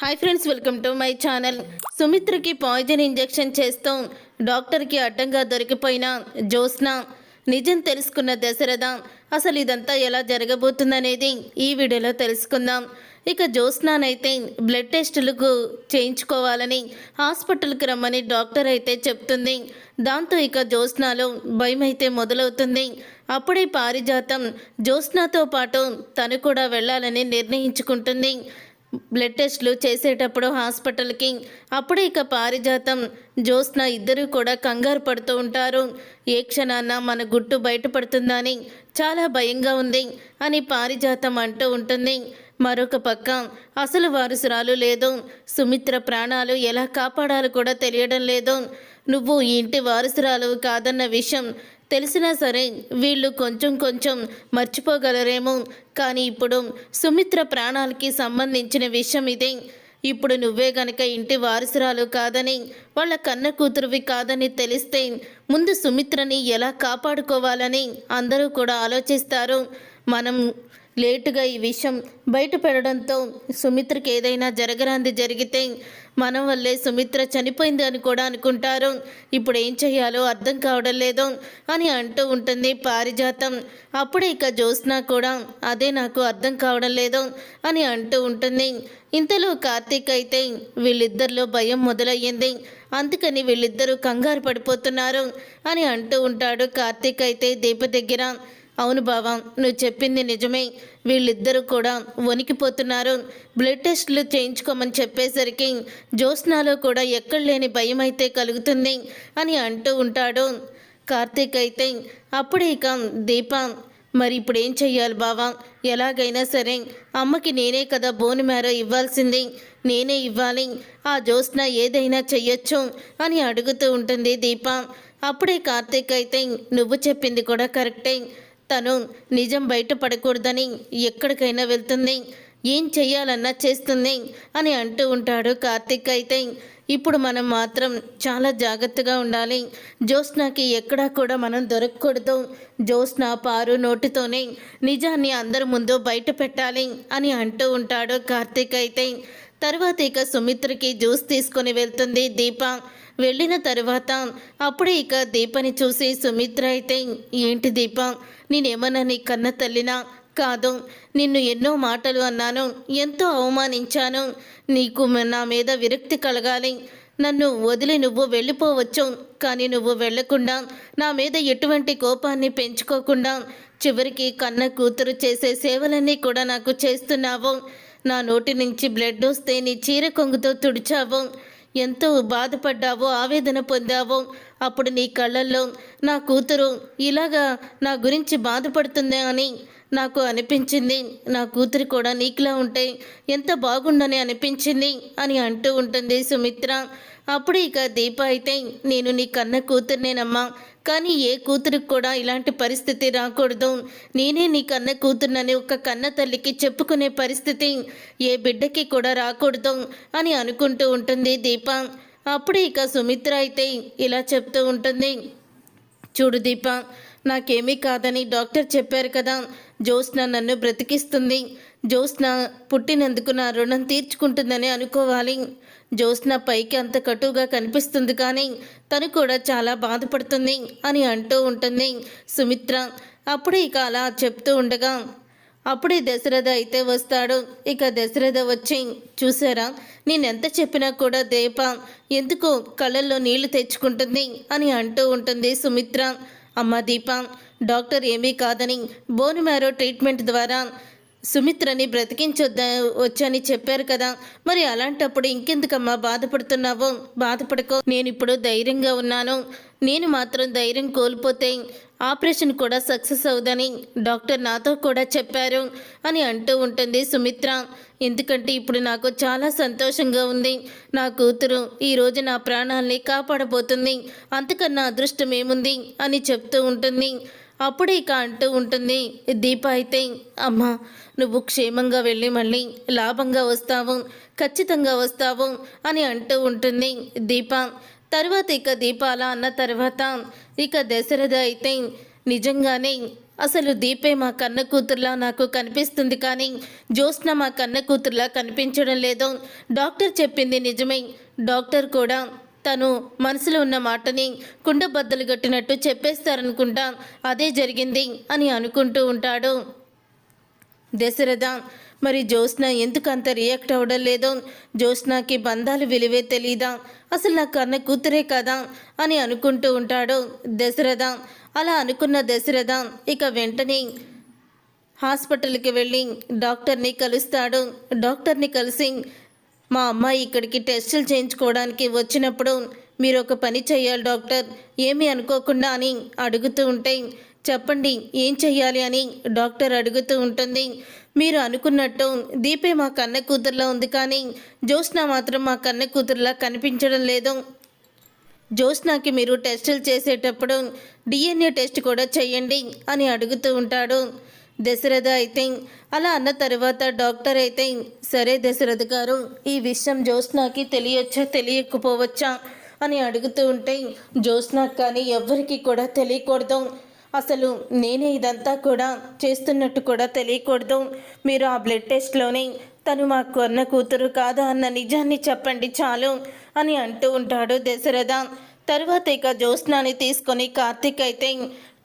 Hi friends welcome to my channel సుమిత్రకి poison injection చేస్తూ. డాక్టర్కి అడ్డంగా దొరికిపోయిన జ్యోత్స్న. నిజం తెలుసుకున్న దశరథ అసలు ఇదంతా ఎలా జరగబోతుందనేది ఈ వీడియోలో తెలుసుకుందాం. ఇక జ్యోత్స్నానైతే బ్లడ్ టెస్టులకు చేయించుకోవాలని హాస్పిటల్కి రమ్మని డాక్టర్ అయితే చెప్తుంది. దాంతో ఇక జ్యోత్స్నాలో భయం అయితే మొదలవుతుంది. అప్పుడే పారిజాతం జ్యోత్స్నాతో పాటు తను కూడా వెళ్ళాలని నిర్ణయించుకుంటుంది. బ్లడ్ టెస్ట్లు చేసేటప్పుడు హాస్పిటల్కి అప్పుడే ఇక పారిజాతం. జ్యోత్స్న ఇద్దరు కూడా కంగారు పడుతూ ఉంటారు. ఏ క్షణాన మన గుట్టు బయటపడుతుందని చాలా భయంగా ఉంది అని పారిజాతం అంటూ ఉంటుంది. మరొక పక్క అసలు వారసురాలు లేదు. సుమిత్ర ప్రాణాలు ఎలా కాపాడాలో కూడా తెలియడం లేదు. నువ్వు ఇంటి వారసురాలు కాదన్న విషయం తెలిసినా సరే వీళ్ళు కొంచెం కొంచెం మర్చిపోగలరేమో. కానీ ఇప్పుడు సుమిత్ర ప్రాణాలకి సంబంధించిన విషయం ఇదే. ఇప్పుడు నువ్వే గనక ఇంటి వారసురాలు కాదని వాళ్ళ కన్న కూతురువి కాదని తెలిస్తే ముందు సుమిత్రని ఎలా కాపాడుకోవాలని అందరూ కూడా ఆలోచిస్తారు. మనం లేటుగా ఈ విషయం బయట సుమిత్రకి ఏదైనా జరగరాంది జరిగితే మనం వల్లే సుమిత్ర చనిపోయింది అని కూడా అనుకుంటారు. ఇప్పుడు ఏం చేయాలో అర్థం కావడం లేదు అని అంటూ ఉంటుంది పారిజాతం. అప్పుడే ఇక జ్యోత్స్న కూడా అదే నాకు అర్థం కావడం లేదు అని అంటూ ఉంటుంది. ఇంతలో కార్తీక్ అయితే వీళ్ళిద్దరిలో భయం మొదలయ్యింది. అందుకని వీళ్ళిద్దరూ కంగారు పడిపోతున్నారు అని అంటూ ఉంటాడు కార్తీక్ అయితే దీప దగ్గర. అవును బావా నువ్వు చెప్పింది నిజమే. వీళ్ళిద్దరూ కూడా వణికిపోతున్నారు. బ్లడ్ టెస్ట్లు చేయించుకోమని చెప్పేసరికి జ్యోత్స్నాలో కూడా ఎక్కడ లేని భయం అయితే కలుగుతుంది అని అంటూ ఉంటాడు. కార్తీక్ అయితే అప్పుడే ఇక దీప మరి ఇప్పుడు ఏం చెయ్యాలి బావా? ఎలాగైనా సరే అమ్మకి నేనే కదా బోన్ మేర ఇవ్వాల్సింది. నేనే ఇవ్వాలి. ఆ జ్యోత్స్న ఏదైనా చెయ్యొచ్చు అని అడుగుతూ ఉంటుంది దీప. అప్పుడే కార్తీక్ అయితే నువ్వు చెప్పింది కూడా కరెక్టే. తను నిజం బయటపడకూడదని ఎక్కడికైనా వెళ్తుంది. ఏం చెయ్యాలన్నా చేస్తుంది అని అంటూ ఉంటాడు కార్తిక్ అయితే. ఇప్పుడు మనం మాత్రం చాలా జాగ్రత్తగా ఉండాలి. జ్యోత్స్నాకి ఎక్కడా కూడా మనం దొరకకూడదు. జ్యోత్స్న పారు నోటితోనే నిజాన్ని అందరి ముందు బయట పెట్టాలి అని అంటూ ఉంటాడు కార్తిక్ అయితే. తర్వాత ఇక సుమిత్రకి జ్యూస్ తీసుకొని వెళ్తుంది దీప. వెళ్ళిన తరువాత అప్పుడే ఇక దీపని చూసి సుమిత్ర అయితే ఏంటి దీప? నేనేమన్నా నీ కన్న తల్లినా? కాదు. నిన్ను ఎన్నో మాటలు అన్నాను. ఎంతో అవమానించాను. నీకు నా మీద విరక్తి కలగాలి. నన్ను వదిలి నువ్వు వెళ్ళిపోవచ్చు. కానీ నువ్వు వెళ్ళకుండా నా మీద ఎటువంటి కోపాన్ని పెంచుకోకుండా చివరికి కన్న కూతురు చేసే సేవలన్నీ కూడా నాకు చేస్తున్నావు. నా నోటి నుంచి బ్లడ్ వస్తే నీ చీర కొంగుతో తుడిచావు. ఎంతో బాధపడ్డావో ఆవేదన పొందావో అప్పుడు నీ కళ్ళల్లో నా కూతురు ఇలాగా నా గురించి బాధపడుతుందే అని నాకు అనిపించింది. నా కూతురు కూడా నీకులా ఉంటే ఎంత బాగుండని అనిపించింది అని అంటూ ఉంటుంది సుమిత్ర. అప్పుడు ఇక దీప అయితే నేను నీ కన్న కూతురునేనమ్మా. కానీ ఏ కూతురికి కూడా ఇలాంటి పరిస్థితి రాకూడదు. నేనే నీ కన్న కూతురునని ఒక కన్న తల్లికి చెప్పుకునే పరిస్థితి ఏ బిడ్డకి కూడా రాకూడదు అని అనుకుంటూ ఉంటుంది దీప. అప్పుడు ఇక సుమిత్ర అయితే ఇలా చెప్తూ ఉంటుంది. చూడు దీప నాకేమీ కాదని డాక్టర్ చెప్పారు కదా. జ్యోత్స్న నన్ను బ్రతికిస్తుంది. జ్యోత్స్న పుట్టినందుకు నా రుణం తీర్చుకుంటుందని అనుకోవాలి. జ్యోత్స్న పైకి అంత కటుగా కనిపిస్తుంది కానీ తను కూడా చాలా బాధపడుతుంది అని అంటూ ఉంటుంది సుమిత్ర. అప్పుడే ఇక అలా చెప్తూ ఉండగా అప్పుడే దశరథ అయితే వస్తాడు. ఇక దశరథ వచ్చి చూసారా? నేనెంత చెప్పినా కూడా దీప ఎందుకు కళ్ళల్లో నీళ్ళు తెచ్చుకుంటుంది అని అంటూ ఉంటుంది సుమిత్ర. అమ్మ దీప డాక్టర్ ఏమీ కాదని బోన్ మ్యారో ట్రీట్మెంట్ ద్వారా సుమిత్రని బ్రతికించొద్ద వచ్చని చెప్పారు కదా. మరి అలాంటప్పుడు ఇంకెందుకమ్మా బాధపడుతున్నావు? బాధపడకో నేను ఇప్పుడు ధైర్యంగా ఉన్నాను. నేను మాత్రం ధైర్యం కోల్పోతే ఆపరేషన్ కూడా సక్సెస్ అవుదని డాక్టర్ నాతో కూడా చెప్పారు అని అంటూ ఉంటుంది సుమిత్ర. ఎందుకంటే ఇప్పుడు నాకు చాలా సంతోషంగా ఉంది. నా కూతురు ఈరోజు నా ప్రాణాల్ని కాపాడబోతుంది. అంతకన్నా అదృష్టం ఏముంది? అని చెప్తూ ఉంటుంది. అప్పుడు ఇక అంటూ ఉంటుంది దీప అయితే అమ్మా నువ్వు క్షేమంగా వెళ్ళి మళ్ళీ లాభంగా వస్తావు ఖచ్చితంగా వస్తావు అని అంటూ ఉంటుంది దీప. తర్వాత ఇక దీపాల అన్న తర్వాత ఇక దశరథ అయితే నిజంగానే అసలు దీపే మా కన్న కూతురులా నాకు కనిపిస్తుంది కానీ జ్యోత్స్న మా కన్న కూతురులా కనిపించడం లేదు. డాక్టర్ చెప్పింది నిజమే. డాక్టర్ కూడా తను మనసులో ఉన్న మాటని కుండబద్దలు కట్టినట్టు చెప్పేస్తారనుకుంటా అదే జరిగింది అని అనుకుంటూ ఉంటాడు. దశరథ మరి జ్యోత్స్న ఎందుకు అంత రియాక్ట్ అవ్వడం లేదో? జ్యోత్స్నకి బంధాలు విలువే తెలీదా? అసలు నా కన్న కూతురే కదా? అని అనుకుంటూ ఉంటాడు దశరథ. అలా అనుకున్న దశరథ ఇక వెంటనే హాస్పిటల్కి వెళ్ళి డాక్టర్ని కలుస్తాడు. డాక్టర్ని కలిసి మా అమ్మాయి ఇక్కడికి టెస్టులు చేయించుకోవడానికి వచ్చినప్పుడు మీరు ఒక పని చేయాలి డాక్టర్. ఏమీ అనుకోకుండా అని అడుగుతూ ఉంటే చెప్పండి ఏం చెయ్యాలి అని డాక్టర్ అడుగుతూ ఉంటుంది. మీరు అనుకున్నట్టు దీపే మా కన్న కూతురులా ఉంది కానీ జ్యోత్స్న మాత్రం మా కన్న కూతురులా కనిపించడం లేదు. జ్యోత్స్నాకి మీరు టెస్టులు చేసేటప్పుడు డిఎన్ఏ టెస్ట్ కూడా చేయండి అని అడుగుతూ ఉంటాడు. దశరథ అయితే అలా అన్న తర్వాత డాక్టర్ అయితే సరే దశరథ గారు ఈ విషయం జ్యోత్స్నాకి తెలియచ్చా తెలియకపోవచ్చా అని అడుగుతూ ఉంటే జ్యోత్స్నాకి కానీ ఎవ్వరికి కూడా తెలియకూడదు. అసలు నేనే ఇదంతా కూడా చేస్తున్నట్టు కూడా తెలియకూడదు. మీరు ఆ బ్లడ్ టెస్ట్లోనే తను మా కొన్న కూతురు కాదా అన్న నిజాన్ని చెప్పండి చాలు అని అంటూ ఉంటాడు దశరథ. తర్వాత ఇక జ్యోత్స్నాని తీసుకొని కార్తీక్ అయితే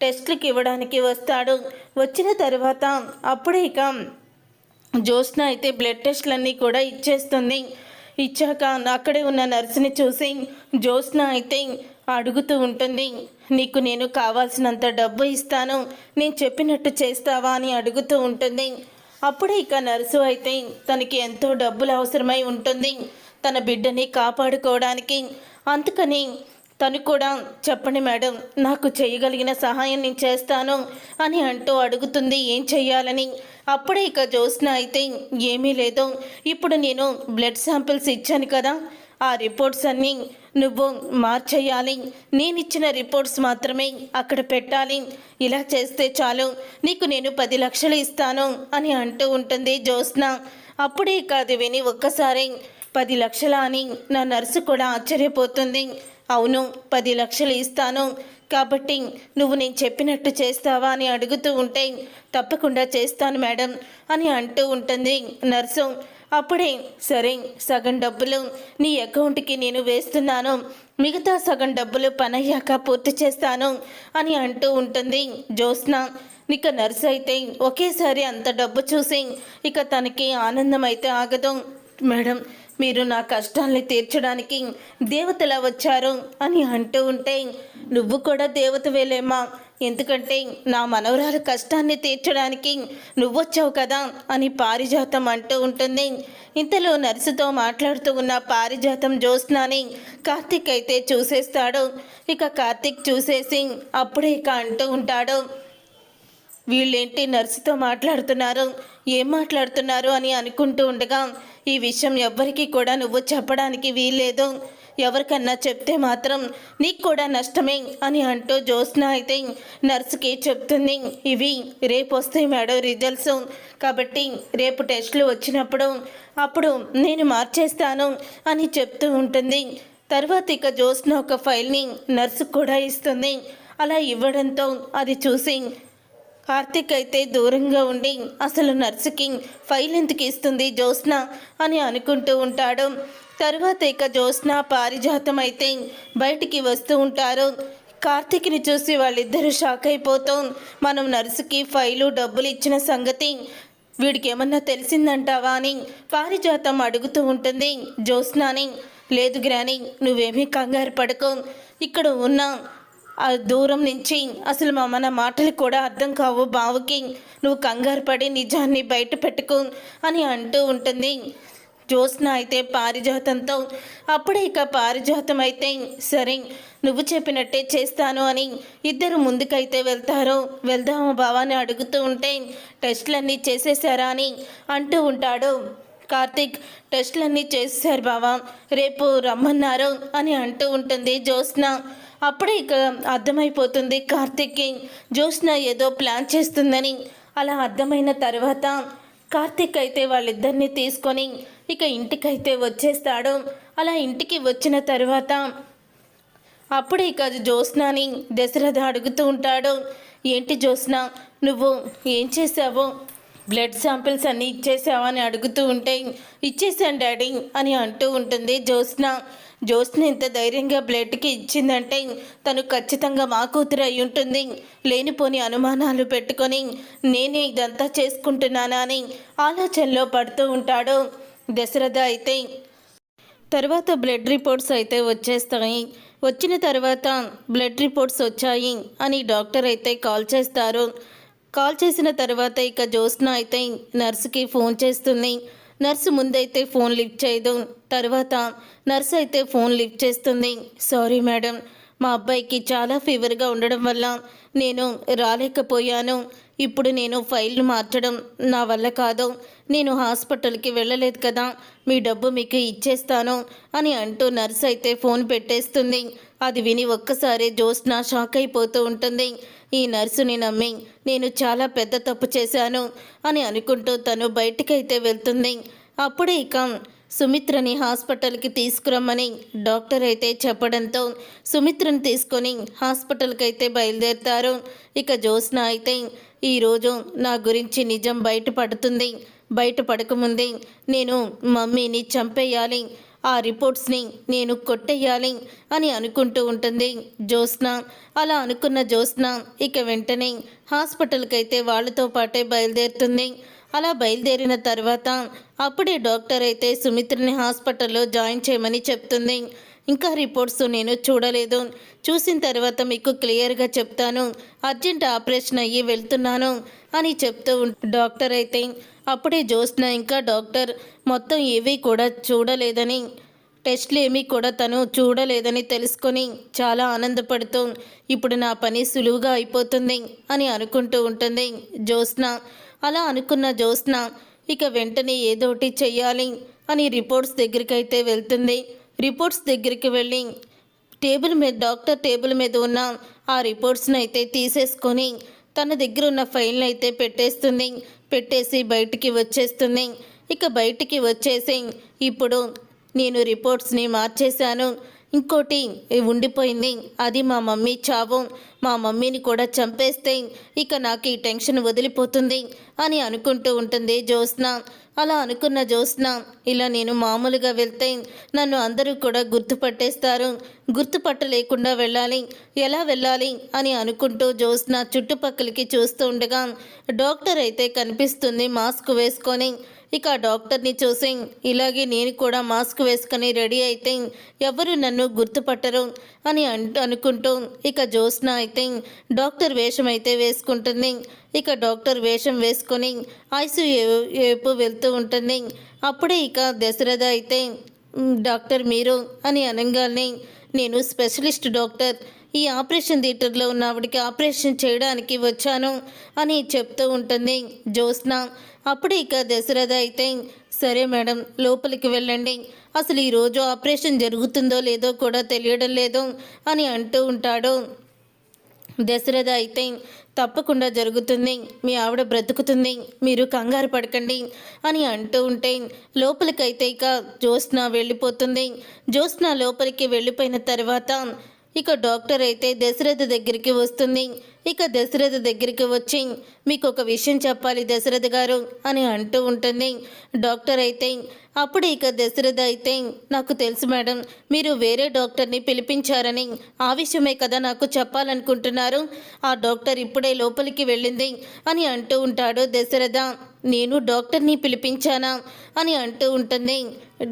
టెస్ట్లకి ఇవ్వడానికి వస్తాడు. వచ్చిన తర్వాత అప్పుడే ఇక జ్యోత్స్న అయితే బ్లడ్ టెస్ట్లన్నీ కూడా ఇచ్చేస్తుంది. ఇచ్చాక అక్కడే ఉన్న నర్సుని చూసి జ్యోత్స్న అయితే అడుగుతూ ఉంటుంది. నీకు నేను కావాల్సినంత డబ్బు ఇస్తాను. నేను చెప్పినట్టు చేస్తావా అని అడుగుతూ ఉంటుంది. అప్పుడే ఇక నర్సు అయితే తనకి ఎంతో డబ్బులు అవసరమై ఉంటుంది. తన బిడ్డని కాపాడుకోవడానికి. అందుకని తను కూడా చెప్పండి మేడం నాకు చేయగలిగిన సహాయం నేను చేస్తాను అని అంటూ అడుగుతుంది ఏం చెయ్యాలని. అప్పుడే ఇక జ్యోత్స్న అయితే ఏమీ లేదు. ఇప్పుడు నేను బ్లడ్ శాంపిల్స్ ఇచ్చాను కదా ఆ రిపోర్ట్స్ అన్నీ నువ్వు మార్చేయాలి. నేను ఇచ్చిన రిపోర్ట్స్ మాత్రమే అక్కడ పెట్టాలి. ఇలా చేస్తే చాలు నీకు నేను పది లక్షలు ఇస్తాను అని అంటూ ఉంటుంది జ్యోత్స్న. అప్పుడే కాదు విని ఒక్కసారి పది లక్షల అని నా నర్సు కూడా ఆశ్చర్యపోతుంది. అవును పది లక్షలు ఇస్తాను. కాబట్టి నువ్వు నేను చెప్పినట్టు చేస్తావా అని అడుగుతూ ఉంటే తప్పకుండా చేస్తాను మేడం అని అంటూ ఉంటుంది నర్సు. అప్పుడే సరే సగం డబ్బులు నీ అకౌంట్కి నేను వేస్తున్నాను. మిగతా సగం డబ్బులు పనయ్యాక పూర్తి చేస్తాను అని అంటూ ఉంటుంది జ్యోత్స్న. ఇక నర్సు అయితే ఒకేసారి అంత డబ్బు చూసి ఇక తనకి ఆనందం అయితే ఆగదు. మేడం మీరు నా కష్టాల్ని తీర్చడానికి దేవతలా వచ్చారు అని అంటూ ఉంటే నువ్వు కూడా దేవతవేలేమా ఎందుకంటే నా మనవరాలు కష్టాన్ని తీర్చడానికి నువ్వొచ్చావు కదా అని పారిజాతం అంటూ ఉంటుంది. ఇంతలో నర్సుతో మాట్లాడుతూ ఉన్న పారిజాతం జ్యోత్స్నాని కార్తీక్ అయితే చూసేస్తాడు. ఇక కార్తీక్ చూసేసి అప్పుడే ఇక అంటూ ఉంటాడు. వీళ్ళేంటి నర్సుతో మాట్లాడుతున్నారు? ఏం మాట్లాడుతున్నారు అని అనుకుంటూ ఉండగా ఈ విషయం ఎవ్వరికీ కూడా నువ్వు చెప్పడానికి వీల్లేదు. ఎవరికన్నా చెప్తే మాత్రం నీకు కూడా నష్టమే అని అంటూ జ్యోత్స్న అయితే నర్సుకి చెప్తుంది. ఇవి రేపు వస్తాయి మేడం రిజల్ట్స్. కాబట్టి రేపు టెస్టులు వచ్చినప్పుడు అప్పుడు నేను మార్చేస్తాను అని చెప్తూ ఉంటుంది. తర్వాత ఇక జ్యోత్స్న ఒక ఫైల్ని నర్సు కూడా ఇస్తుంది. అలా ఇవ్వడంతో అది చూసి కార్తిక్ అయితే దూరంగా ఉండి అసలు నర్సుకి ఫైల్ ఎందుకు ఇస్తుంది జ్యోత్స్న? అని అనుకుంటూ ఉంటాడు. తర్వాత ఇక జ్యోత్స్న పారిజాతం అయితే బయటికి వస్తూ ఉంటారు. కార్తీక్ని చూసి వాళ్ళిద్దరూ షాక్ అయిపోతాం. మనం నర్సుకి ఫైలు డబ్బులు ఇచ్చిన సంగతి వీడికి ఏమన్నా తెలిసిందంటావా అని పారిజాతం అడుగుతూ ఉంటుంది జ్యోత్స్నాని. లేదు గ్రాని నువ్వేమీ కంగారు పడకు. ఇక్కడ ఉన్న ఆ దూరం నుంచి అసలు మా మన మాటలు కూడా అర్థం కావు బావుకి. నువ్వు కంగారు పడి నిజాన్ని బయట పెట్టుకో అని అంటూ ఉంటుంది. జ్యోత్స్న అయితే పారిజాతంతో అప్పుడే ఇక పారిజాతం అయితే సరే నువ్వు చెప్పినట్టే చేస్తాను అని ఇద్దరు ముందుకైతే వెళ్తారు. వెళ్దామా బావాని అడుగుతూ ఉంటే టెస్టులన్నీ చేసేసారా అని అంటూ ఉంటాడు. కార్తిక్ టెస్టులన్నీ చేసేసారు బావా రేపు రమ్మన్నారు అని అంటూ ఉంటుంది జ్యోత్స్న. అప్పుడే ఇక అర్థమైపోతుంది కార్తిక్కి. జ్యోత్స్న ఏదో ప్లాన్ చేస్తుందని. అలా అర్థమైన తర్వాత కార్తిక్ అయితే వాళ్ళిద్దరిని తీసుకొని ఇక ఇంటికైతే వచ్చేస్తాడు. అలా ఇంటికి వచ్చిన తర్వాత అప్పుడే ఇక జ్యోత్స్నాని దశరథ అడుగుతూ ఉంటాడు. ఏంటి జ్యోత్స్న నువ్వు ఏం చేసావు బ్లడ్ శాంపిల్స్ అన్నీ ఇచ్చేసావా? అని అడుగుతూ ఉంటే ఇచ్చేసాను డాడీ అని అంటూ ఉంటుంది జ్యోత్స్న. జ్యోత్స్న ఇంత ధైర్యంగా బ్లడ్కి ఇచ్చిందంటే తను ఖచ్చితంగా మా కూతురు అయి ఉంటుంది. లేనిపోని అనుమానాలు పెట్టుకొని నేనే ఇదంతా చేసుకుంటున్నానా అని ఆలోచనలో పడుతూ ఉంటాడు దశరథ అయితే. తర్వాత బ్లడ్ రిపోర్ట్స్ అయితే వచ్చేస్తాయి. వచ్చిన తర్వాత బ్లడ్ రిపోర్ట్స్ వచ్చాయి అని డాక్టర్ అయితే కాల్ చేస్తారు. కాల్ చేసిన తర్వాత ఇక జ్యోత్స్న అయితే నర్సుకి ఫోన్ చేస్తుంది. నర్సు ముందైతే ఫోన్ లిఫ్ట్ చేయదు తర్వాత నర్సు అయితే ఫోన్ లిఫ్ట్ చేస్తుంది. సారీ మేడం మా అబ్బాయికి చాలా ఫీవర్గా ఉండడం వల్ల నేను రాలేకపోయాను. ఇప్పుడు నేను ఫైల్ను మార్చడం నా వల్ల కాదు. నేను హాస్పిటల్కి వెళ్ళలేదు కదా. మీ డబ్బు మీకు ఇచ్చేస్తాను అని అంటూ నర్స్ అయితే ఫోన్ పెట్టేస్తుంది. అది విని ఒక్కసారి జోస్నా షాక్ అయిపోతూ ఉంటుంది. ఈ నర్సుని నమ్మి నేను చాలా పెద్ద తప్పు చేశాను అని అనుకుంటూ తను బయటకైతే వెళ్తుంది. అప్పుడే ఇక సుమిత్రని హాస్పిటల్కి తీసుకురమ్మని డాక్టర్ అయితే చెప్పడంతో సుమిత్రని తీసుకొని హాస్పిటల్కి అయితే బయలుదేరుతారు. ఇక జ్యోత్స్న అయితే ఈరోజు నా గురించి నిజం బయటపడుతుంది. బయటపడకముందే నేను మమ్మీని చంపేయాలి. ఆ రిపోర్ట్స్ని నేను కొట్టేయాలి అని అనుకుంటూ ఉంటుంది జ్యోత్స్న. అలా అనుకున్న జ్యోత్స్న ఇక వెంటనే హాస్పిటల్కి అయితే వాళ్ళతో పాటే బయలుదేరుతుంది. అలా బయలుదేరిన తర్వాత అప్పుడే డాక్టర్ అయితే సుమిత్రని హాస్పిటల్లో జాయిన్ చేయమని చెప్తుంది. ఇంకా రిపోర్ట్స్ నేను చూడలేదు. చూసిన తర్వాత మీకు క్లియర్గా చెప్తాను. అర్జెంట్ ఆపరేషన్ అయ్యి వెళ్తున్నాను అని చెప్తూ డాక్టర్ అయితే అప్పుడే జోస్న ఇంకా డాక్టర్ మొత్తం ఏవి కూడా చూడలేదని టెస్ట్లు ఏమీ కూడా తను చూడలేదని తెలుసుకొని చాలా ఆనందపడుతూ ఇప్పుడు నా పని సులువుగా అయిపోతుంది అని అనుకుంటూ ఉంటుంది జ్యోత్స్న. అలా అనుకున్న జ్యోత్స్న ఇక వెంటనే ఏదోటి చెయ్యాలి అని రిపోర్ట్స్ దగ్గరికి అయితే వెళ్తుంది. రిపోర్ట్స్ దగ్గరికి వెళ్ళి టేబుల్ మీద డాక్టర్ టేబుల్ మీద ఉన్న ఆ రిపోర్ట్స్ని అయితే తీసేసుకొని తన దగ్గర ఉన్న ఫైల్ని అయితే పెట్టేస్తుంది. పెట్టేసి బయటికి వచ్చేస్తుంది. ఇక బయటికి వచ్చేసి ఇప్పుడు నేను రిపోర్ట్స్ని మార్చేశాను. ఇంకోటి ఉండిపోయింది? అది మా మమ్మీ చావు. మా మమ్మీని కూడా చంపేస్తే ఇక నాకు ఈ టెన్షన్ వదిలిపోతుంది అని అనుకుంటూ ఉంటుంది జ్యోత్స్న. అలా అనుకున్న జ్యోత్స్న ఇలా నేను మామూలుగా వెళ్తే నన్ను అందరూ కూడా గుర్తుపట్టేస్తారు. గుర్తుపట్టలేకుండా వెళ్ళాలి. ఎలా వెళ్ళాలి? అని అనుకుంటూ జ్యోత్స్న చుట్టుపక్కలకి చూస్తూ ఉండగా డాక్టర్ అయితే కనిపిస్తుంది మాస్క్ వేసుకొని. ఇక డాక్టర్ని చూసి ఇలాగే నేను కూడా మాస్క్ వేసుకొని రెడీ అయితే ఎవరు నన్ను గుర్తుపట్టరు అని అనుకుంటూ ఇక జ్యోత్స్న అయితే డాక్టర్ వేషం అయితే వేసుకుంటుంది. ఇక డాక్టర్ వేషం వేసుకొని ఐసీయూ వైపు వెళ్తూ ఉంటుంది. అప్పుడే ఇక దశరథ అయితే డాక్టర్ మీరు అని అనగానే నేను స్పెషలిస్ట్ డాక్టర్. ఈ ఆపరేషన్ థియేటర్లో ఉన్న ఆవిడికి ఆపరేషన్ చేయడానికి వచ్చాను అని చెప్తూ ఉంటుంది జ్యోత్స్న. అప్పుడు ఇక దశరథ అయితే సరే మేడం లోపలికి వెళ్ళండి. అసలు ఈరోజు ఆపరేషన్ జరుగుతుందో లేదో కూడా తెలియడం లేదు అని అంటూ ఉంటాడు. దశరథ అయితే తప్పకుండా జరుగుతుంది. మీ ఆవిడ బ్రతుకుతుంది. మీరు కంగారు పడకండి అని అంటూ ఉంటే లోపలికైతే ఇక జ్యోత్స్న వెళ్ళిపోతుంది. జ్యోత్స్న లోపలికి వెళ్ళిపోయిన తర్వాత ఇక డాక్టర్ అయితే దశరథ దగ్గరికి వస్తుంది. ఇక దశరథ దగ్గరికి వచ్చి మీకు ఒక విషయం చెప్పాలి దశరథ గారు అని అంటూ ఉంటుంది. డాక్టర్ అయితే అప్పుడు ఇక దశరథ అయితే నాకు తెలుసు మేడం మీరు వేరే డాక్టర్ని పిలిపించారని ఆ విషయమే కదా నాకు చెప్పాలనుకుంటున్నారు. ఆ డాక్టర్ ఇప్పుడే లోపలికి వెళ్ళింది అని అంటూ ఉంటాడు దశరథ. నేను డాక్టర్ని పిలిపించానా అని అంటూ ఉంటుంది.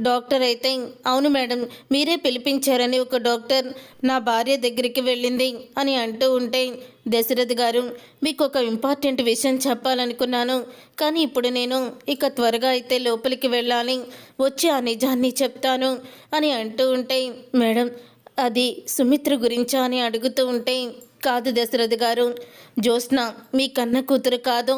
డాక్టర్ అయితే అవును మేడం మీరే పిలిపించారని ఒక డాక్టర్ నా భార్య దగ్గరికి వెళ్ళింది అని అంటూ ఉంటే దశరథ్ గారు మీకు ఒక ఇంపార్టెంట్ విషయం చెప్పాలనుకున్నాను. కానీ ఇప్పుడు నేను ఇక త్వరగా అయితే లోపలికి వెళ్ళాలి. వచ్చి ఆ నిజాన్ని చెప్తాను అని అంటూ ఉంటే మేడం అది సుమిత్ర గురించా అని అడుగుతూ ఉంటే కాదు దశరథ్ గారు జ్యోత్స్న మీ కన్న కూతురు కాదు.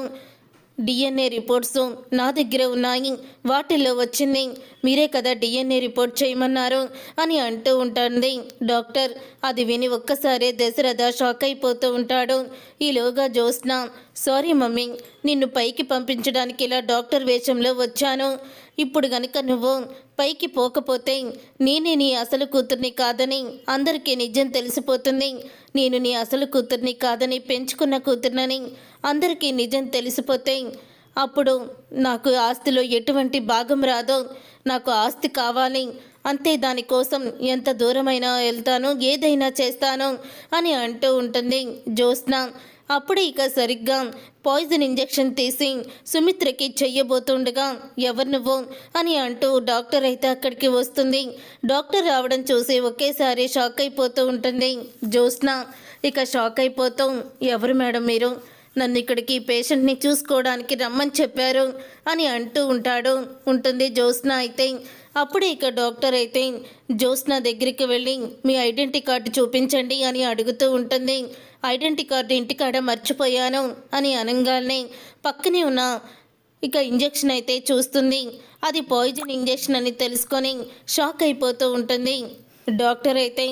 డిఎన్ఏ రిపోర్ట్స్ నా దగ్గర ఉన్నాయి. వాటిల్లో వచ్చింది మీరే కదా డిఎన్ఏ రిపోర్ట్ చేయమన్నారు అని అంటూ ఉంటుంది. డాక్టర్ అది విని ఒక్కసారే దశరథ షాక్ అయిపోతూ ఉంటాడు. ఈలోగా జ్యోత్స్న సారీ మమ్మీ నిన్ను పైకి పంపించడానికి ఇలా డాక్టర్ వేషంలో వచ్చాను. ఇప్పుడు గనుక నువ్వు పైకి పోకపోతే నేనే నీ అసలు కూతుర్ని కాదని అందరికీ నిజం తెలిసిపోతుంది. నేను నీ అసలు కూతుర్ని కాదని పెంచుకున్న కూతుర్నని అందరికీ నిజం తెలిసిపోతే అప్పుడు నాకు ఆస్తిలో ఎటువంటి భాగం రాదో నాకు ఆస్తి కావాలి. అంతే దానికోసం ఎంత దూరమైనా వెళ్తాను ఏదైనా చేస్తాను అని అంటూ ఉంటుంది జ్యోత్స్న. అప్పుడు ఇక సరిగ్గా పాయిజన్ ఇంజెక్షన్ తీసి సుమిత్రకి చెయ్యబోతుండగా ఎవరు నువ్వు? అని అంటూ డాక్టర్ అయితే అక్కడికి వస్తుంది. డాక్టర్ రావడం చూసి ఒకేసారి షాక్ అయిపోతూ ఉంటుంది జ్యోత్స్న. ఇక షాక్ అయిపోతాం ఎవరు మేడం మీరు? నన్ను ఇక్కడికి పేషెంట్ని చూసుకోవడానికి రమ్మని చెప్పారు అని అంటూ ఉంటాడు. ఉంటుంది జ్యోత్స్న అయితే. అప్పుడు ఇక డాక్టర్ అయితే జ్యోత్స్న దగ్గరికి వెళ్ళి మీ ఐడెంటిటీ కార్డు చూపించండి అని అడుగుతూ ఉంటుంది. ఐడెంటిటీ కార్డు ఇంటికాడ మర్చిపోయాను అని అనగానే పక్కనే ఉన్న ఇక ఇంజెక్షన్ అయితే చూస్తుంది. అది పాయిజన్ ఇంజెక్షన్ అని తెలుసుకొని షాక్ అయిపోతూ ఉంటుంది. డాక్టర్ అయితే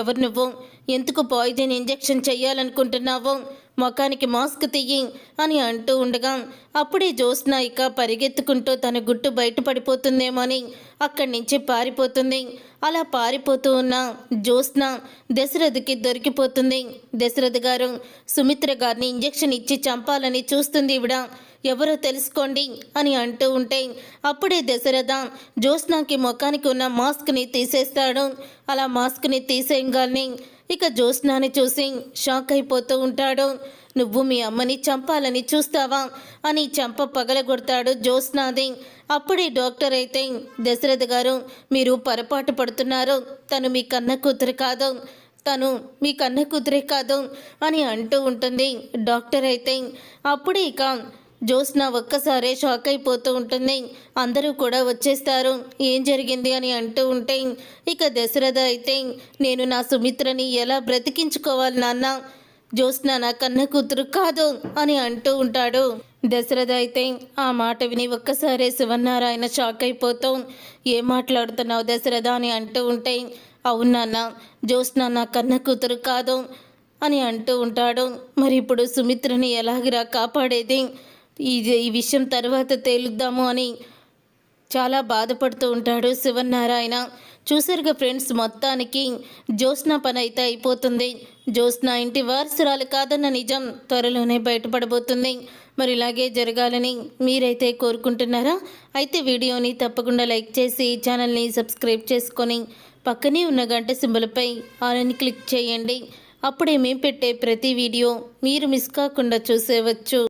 ఎవరు నువ్వు? ఎందుకు పాయిజన్ ఇంజెక్షన్ చేయాలనుకుంటున్నావో ముఖానికి మాస్క్ తీయి అని అంటూ ఉండగా అప్పుడే జ్యోత్స్న ఇక పరిగెత్తుకుంటూ తన గుట్టు బయటపడిపోతుందేమో అని అక్కడి నుంచి పారిపోతుంది. అలా పారిపోతూ ఉన్న జ్యోత్స్న దశరథకి దొరికిపోతుంది. దశరథ్ గారు సుమిత్ర గారిని ఇంజెక్షన్ ఇచ్చి చంపాలని చూస్తుంది ఇవిడ ఎవరో తెలుసుకోండి అని అంటూ ఉంటే అప్పుడే దశరథ జ్యోత్స్నాకి ముఖానికి ఉన్న మాస్క్ని తీసేస్తాడు. అలా మాస్క్ని తీసేయగానే ఇక జ్యోత్స్నాని చూసి షాక్ అయిపోతూ ఉంటాడు. నువ్వు మీ అమ్మని చంపాలని చూస్తావా? అని చంప పగలగొడతాడు జ్యోత్స్నాది. అప్పుడే డాక్టర్ అయితే దశరథ గారు మీరు పొరపాటు పడుతున్నారు. తను మీ కన్న కూతురు కాదు. తను మీ కన్న కూతురే కాదు అని అంటూ ఉంటుంది డాక్టర్ అయితే. అప్పుడే ఇక జ్యోత్స్న ఒక్కసారే షాక్ అయిపోతూ ఉంటుంది. అందరూ కూడా వచ్చేస్తారు. ఏం జరిగింది అని అంటూ ఉంటే ఇక దశరథ అయితే నేను నా సుమిత్రని ఎలా బ్రతికించుకోవాలి నాన్న? జ్యోత్స్న నా కన్న కూతురు కాదు అని అంటూ ఉంటాడు. దశరథ అయితే ఆ మాట విని ఒక్కసారే శివనారాయణ షాక్ అయిపోతూ ఏం మాట్లాడుతున్నావు దశరథ? అని అంటూ ఉంటే అవును నాన్న జ్యోత్స్న నా కన్న కూతురు కాదు అని అంటూ ఉంటాడు. మరి ఇప్పుడు సుమిత్రని ఎలాగిరా కాపాడేది? ఈ ఈ విషయం తర్వాత తేలుద్దాము అని చాలా బాధపడుతూ ఉంటాడు శివనారాయణ చూసారుగా ఫ్రెండ్స్ మొత్తానికి జ్యోత్స్న పని అయితే అయిపోతుంది. జ్యోత్స్న ఇంటి వారసురాలు కాదన్న నిజం త్వరలోనే బయటపడబోతుంది. మరి ఇలాగే జరగాలని మీరైతే కోరుకుంటున్నారా? అయితే వీడియోని తప్పకుండా లైక్ చేసి ఛానల్ని సబ్స్క్రైబ్ చేసుకొని పక్కనే ఉన్న గంట సింబల్పై ఆలని క్లిక్ చేయండి. అప్పుడే మేము పెట్టే ప్రతి వీడియో మీరు మిస్ కాకుండా చూసేవచ్చు.